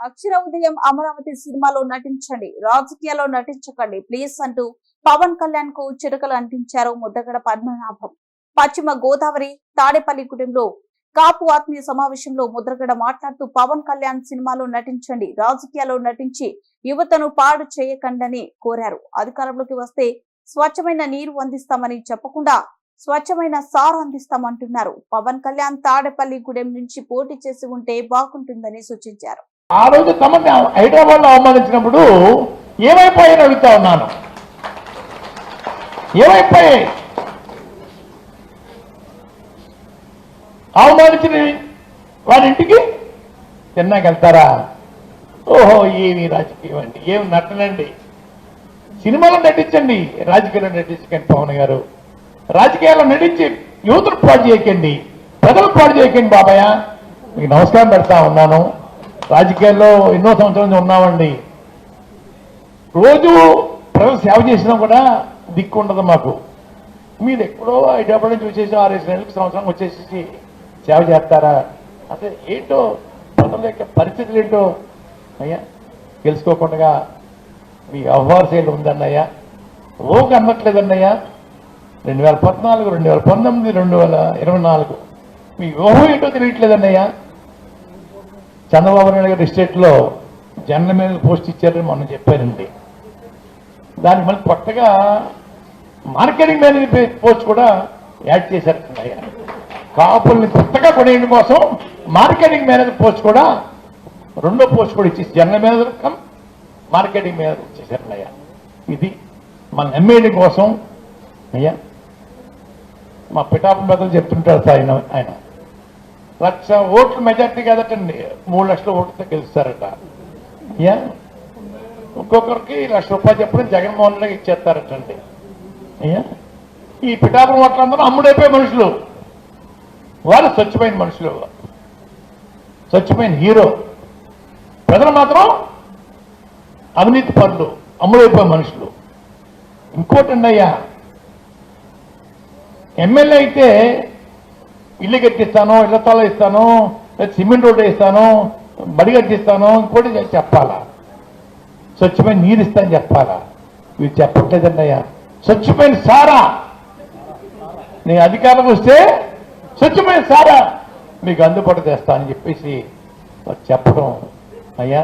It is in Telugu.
అక్షర ఉదయం అమరావతి సినిమాలో నటించండి రాజకీయాల్లో నటించకండి. ప్లీజ్ అంటూ పవన్ కళ్యాణ్కు చిరకలు అంటించారు ముద్దగడ పద్మనాభం. పశ్చిమ గోదావరి తాడేపల్లి కుటుంబంలో కాపు ఆత్మీయ సమావేశంలో ముద్రగడ మాట్లాడుతూ పవన్ కళ్యాణ్ సినిమాలో నటించండి రాజకీయాల్లో నటించి యువతను పాడు చేయకండని కోరారు. అధికారంలోకి వస్తే స్వచ్ఛమైన నీరు అందిస్తామని చెప్పకుండా స్వచ్ఛమైన సార్ అందిస్తామంటున్నారు. పవన్ కళ్యాణ్ తాడేపల్లి గూడెం నుంచి పోటీ చేసి ఉంటే బాగుంటుందని సూచించారు. ఆ రోజు తమని హైదరాబాద్లో అవమానించినప్పుడు ఏమైపోయాయని అడుగుతా ఉన్నాను. ఏమైపోయాయి అవమానించిన వారి ఇంటికి? తిన్నాక వెళ్తారా? ఓహో ఏమి రాజకీయం అండి ఏమి నటనండి. సినిమాలో నటించండి రాజకీయాల్లో నటించకండి పవన్ గారు. రాజకీయాల్లో నటించి యువతను పాటు చేయకండి ప్రజలు పాటు చేయకండి బాబాయ్. మీకు నమస్కారం పెడతా ఉన్నాను. రాజకీయాల్లో ఎన్నో సంవత్సరాల నుంచి ఉన్నామండి. రోజు ప్రజలు సేవ చేసినా కూడా దిక్కు ఉండదు మాకు. మీరు ఎక్కడో హైదరాబాద్ నుంచి వచ్చేసి ఆరేసి నెలలకు సంవత్సరం వచ్చేసి సేవ చేస్తారా? అసలు ఏంటో ప్రజల యొక్క పరిస్థితులు ఏంటో? అయ్యా తెలుసుకోకుండా మీ వ్యవహార శైలి ఉందన్నయ్యా. ఓకు అన్నట్లేదన్నయ్యా రెండు వేల పద్నాలుగు రెండు వేల పంతొమ్మిది రెండు వేల ఇరవై నాలుగు. మీ వ్యూహం ఏంటో తెలియట్లేదన్నయ్యా. చంద్రబాబు నాయుడు గారి ఎస్టేట్లో జనరల్ మేనేజర్ పోస్ట్ ఇచ్చారని మొన్న చెప్పారండి. దానికి మళ్ళీ కొత్తగా మార్కెటింగ్ మేనేజర్ పోస్ట్ కూడా యాడ్ చేశారు కాపుల్ని కొత్తగా కొనేయడం కోసం మార్కెటింగ్ మేనేజర్ పోస్ట్ కూడా రెండో పోస్ట్ కూడా ఇచ్చేసి general manager cum marketing manager అయ్యా ఇది మన ఎమ్మెల్యే కోసం అయ్యా మా పిఠాపు పెద్దలు చెప్తుంటారు సార్ ఆయన ఆయన. లక్ష ఓట్లు మెజార్టీ కదటండి. మూడు లక్షల ఓట్లతో గెలుస్తారట. అయ్యా ఒక్కొక్కరికి లక్ష రూపాయలు చెప్పిన జగన్మోహన్ రెడ్డి ఇచ్చేస్తారటండి. అయ్యా ఈ పిఠాపురం ఓట్లందరూ అమ్ముడైపోయే మనుషులు. వాళ్ళు స్వచ్ఛమైన మనుషులు. స్వచ్ఛమైన హీరో. ప్రజలు మాత్రం అవినీతి పనులు అమ్ముడైపోయే మనుషులు. ఇంకోటండి అయ్యా ఎమ్మెల్యే అయితే ఇల్లు కట్టిస్తాను ఇళ్ళ తల ఇస్తాను సిమెంట్ రోడ్డు ఇస్తాను బడి కట్టిస్తాను ఇంకోటి చెప్పాలా? స్వచ్ఛమైన నీరు ఇస్తాను చెప్పాలా? ఇవి చెప్పట్లేదండి అయ్యా స్వచ్ఛమైన సారా? నేను అధికారం వస్తే స్వచ్ఛమైన సారా? మీకు అందుబాటు తెస్తా అని చెప్పేసి చెప్పడం. అయ్యా